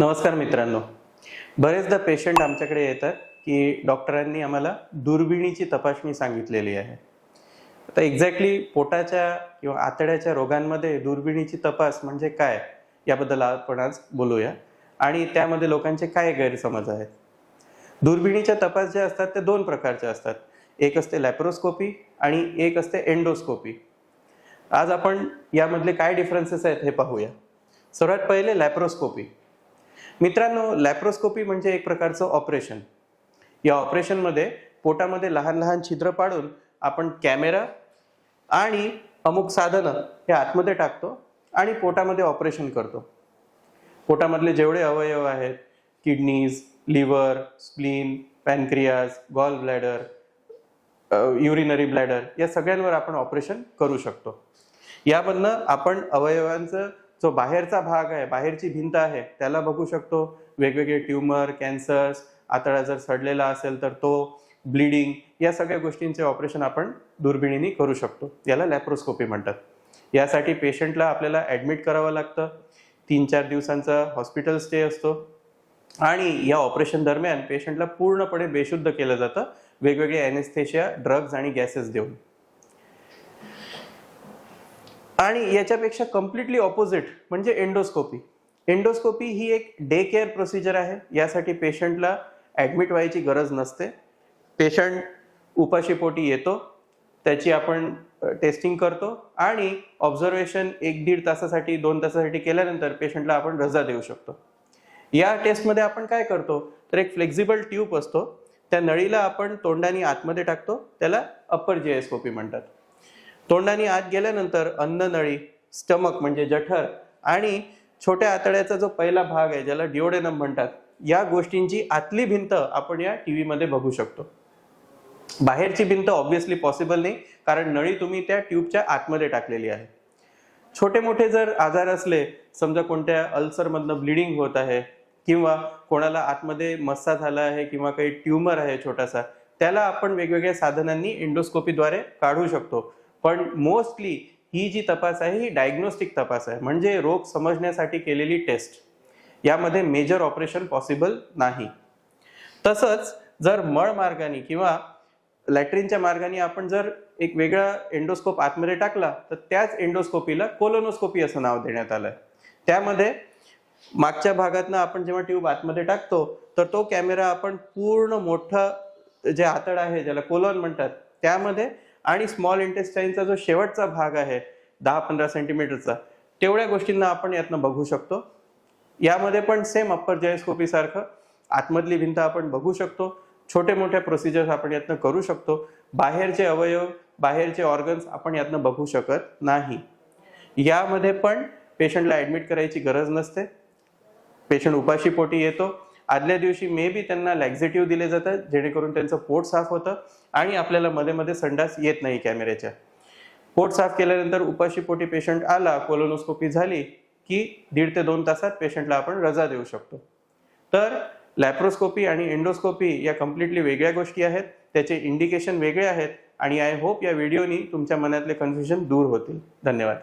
नमस्कार मित्रांनो. बरेचदा पेशंट आमच्याकडे येतात की डॉक्टरांनी आम्हाला दुर्बिणीची तपासणी सांगितलेली आहे. आता एक्झॅक्टली पोटाच्या किंवा आतड्याच्या रोगांमध्ये दुर्बिणीची तपास म्हणजे काय याबद्दल आपण आज बोलूया आणि त्यामध्ये लोकांचे काय गैरसमज आहेत. दुर्बिणीच्या तपास ज्या असतात ते दोन प्रकारच्या असतात. एक असते लॅप्रोस्कोपी आणि एक असते एंडोस्कोपी आज आपण यामधले काय डिफरन्सेस आहेत हे पाहूया. सर्वात पहिले लॅप्रोस्कोपी मित्रांनो लॅप्रोस्कोपी म्हणजे एक प्रकारचं ऑपरेशन या ऑपरेशनमध्ये पोटामध्ये लहान लहान छिद्र पाडून आपण कॅमेरा आणि अमुक साधनं हे आतमध्ये टाकतो आणि पोटामध्ये ऑपरेशन करतो. पोटामधले जेवढे अवयव आहेत kidneys liver spleen pancreas gallbladder urinary bladder या सगळ्यांवर आपण ऑपरेशन करू शकतो. यामधनं आपण अवयवांचं जो बाहेरचा भाग आहे बाहेरची भिंत आहे त्याला बघू शकतो. वेगवेगळे ट्युमर कॅन्सर्स आतडा जर सडलेला असेल तर तो ब्लिडिंग या सगळ्या गोष्टींचे ऑपरेशन आपण दुर्बिणीने करू शकतो. याला लॅप्रोस्कोपी म्हणतात. यासाठी पेशंटला आपल्याला ॲडमिट करावं लागतं. तीन चार दिवसांचा हॉस्पिटल स्टे असतो. आणि या ऑपरेशन दरम्यान पेशंटला पूर्णपणे बेशुद्ध केलं जातं. वेगवेगळे ॲनेस्थेशिया ड्रग्ज आणि गॅसेस देऊन. आणि याच्यापेक्षा कम्प्लिटली ऑपोजिट म्हणजे एंडोस्कोपी एंडोस्कोपी ही एक डे केअर प्रोसिजर आहे. यासाठी पेशंटला ॲडमिट व्हायची गरज नसते. पेशंट उपाशीपोटी येतो. त्याची आपण टेस्टिंग करतो आणि ऑब्झर्वेशन एक दीड तासासाठी दोन तासासाठी केल्यानंतर पेशंटला आपण रजा देऊ शकतो. या टेस्टमध्ये आपण काय करतो? तर एक फ्लेक्झिबल ट्यूब असतो. त्या नळीला आपण तोंडाने आतमध्ये टाकतो. त्याला अप्पर जेएस्कोपी म्हणतात. तोंडाने आत गेल्यानंतर अन्ननळी स्टमक म्हणजे जठर आणि छोट्या आतड्याचा जो पहिला भाग आहे ज्याला डिओडेनम म्हणतात या गोष्टींची आतली भिंत आपण या टी व्हीमध्ये बघू शकतो. बाहेरची भिंत ऑब्व्हियसली पॉसिबल नाही कारण नळी तुम्ही त्या ट्यूबच्या आतमध्ये टाकलेली आहे. छोटे मोठे जर आजार असले समजा कोणत्या अल्सरमधनं ब्लिडिंग होत आहे किंवा कोणाला आतमध्ये मस्सा झाला आहे किंवा काही ट्युमर आहे छोटासा त्याला आपण वेगवेगळ्या साधनांनी एंडोस्कोपीद्वारे काढू शकतो. पण मोस्टली ही जी तपास आहे ही डायग्नोस्टिक तपास आहे. म्हणजे रोग समजण्यासाठी केलेली टेस्ट. यामध्ये मेजर ऑपरेशन पॉसिबल नाही. तसंच जर मळ मार्गाने किंवा लॅट्रिनच्या मार्गाने आपण जर एक वेगळा एंडोस्कोप आतमध्ये टाकला तर त्याच एंडोस्कोपीला कोलोनोस्कोपी असं नाव देण्यात आलं आहे त्यामध्ये मागच्या भागातनं आपण जेव्हा ट्यूब आतमध्ये टाकतो तर तो कॅमेरा आपण पूर्ण मोठं जे आतड आहे ज्याला कोलॉन म्हणतात त्यामध्ये आणि स्मॉल इंटेस्टाईनचा जो शेवटचा भाग आहे दहा पंधरा सेंटीमीटरचा तेवढ्या गोष्टींना आपण यातनं बघू शकतो. यामध्ये पण सेम अप्पर जयस्कोपीसारखं आतमधली भिंत आपण बघू शकतो. छोटे मोठ्या प्रोसिजर्स आपण यातनं करू शकतो. बाहेरचे अवयव बाहेरचे ऑर्गन्स आपण यातनं बघू शकत नाही. यामध्ये पण पेशंटला ॲडमिट करायची गरज नसते. पेशंट उपाशी पोटी येतो. आदल्या दिवशी मे बी त्यांना लॅक्झेटिव्ह दिले जातात जेणेकरून त्यांचं पोट साफ होतं आणि आपल्याला मध्ये मध्ये संडास येत नाही कॅमेऱ्याच्या. पोट साफ केल्यानंतर उपाशी पोटी पेशंट आला कोलोनोस्कोपी झाली की दीड ते दोन तासात पेशंटला आपण रजा देऊ शकतो. तर लॅप्रोस्कोपी आणि एंडोस्कोपी या कम्प्लिटली वेगळ्या गोष्टी आहेत त्याचे इंडिकेशन वेगळे आहेत आणि आय होप या व्हिडिओनी तुमच्या मनातले कन्फ्युजन दूर होतील. धन्यवाद.